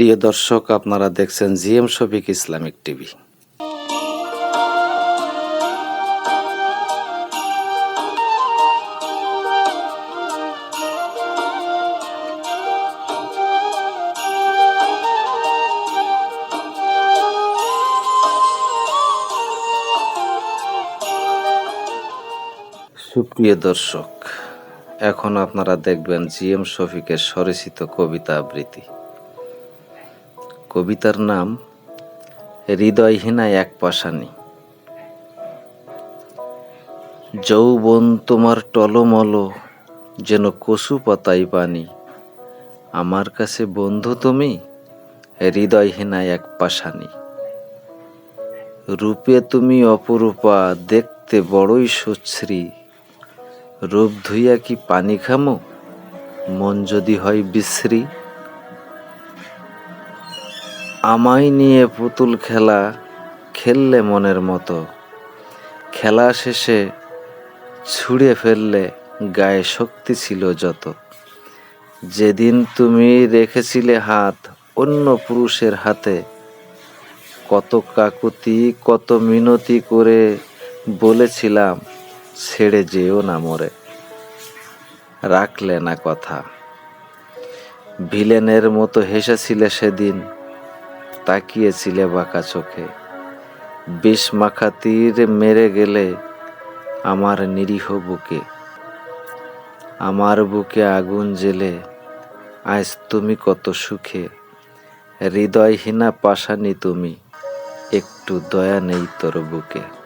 প্রিয় দর্শক, আপনারা দেখছেন জিএম শফিক ইসলামিক টিভি। সুপ্রিয় দর্শক, এখন আপনারা দেখবেন জিএম শফিকের স্বরচিত কবিতা আবৃত্তি। কবিতার নাম, হৃদয়হীনা এক পাশানি। যৌবন তোমার টলমল, যেন কচু পাতাই পানি। আমার কাছে বন্ধু তুমি, হৃদয়হীনা এক পাশানি। রূপে তুমি অপরূপা, দেখতে বড়ই সুশ্রী। রূপ ধুইয়া কি পানি খামো? মন যদি হয় বিশ্রী। আমায় নিয়ে পুতুল খেলা খেললে মনের মতো। খেলা শেষে ছুঁড়ে ফেললে গায়ে শক্তি ছিল যত যেদিন তুমি রেখেছিলে হাত অন্য পুরুষের হাতে, কত কাকুতি, কত মিনতি করে বলেছিলাম, ছেড়ে যেও না মরে। রাখলে না কথা। ভিলেনের মতো হেসেছিলে সেদিন তাকিয়েছিলে বাঁকা চোখে। বিষ মাখা তীর মেরে গেলে আমার নিরীহ বুকে। আমার বুকে আগুন জেলে আজ তুমি কত সুখে। হৃদয়হীনা পাশানি তুমি, একটু দয়া নেই তোর বুকে।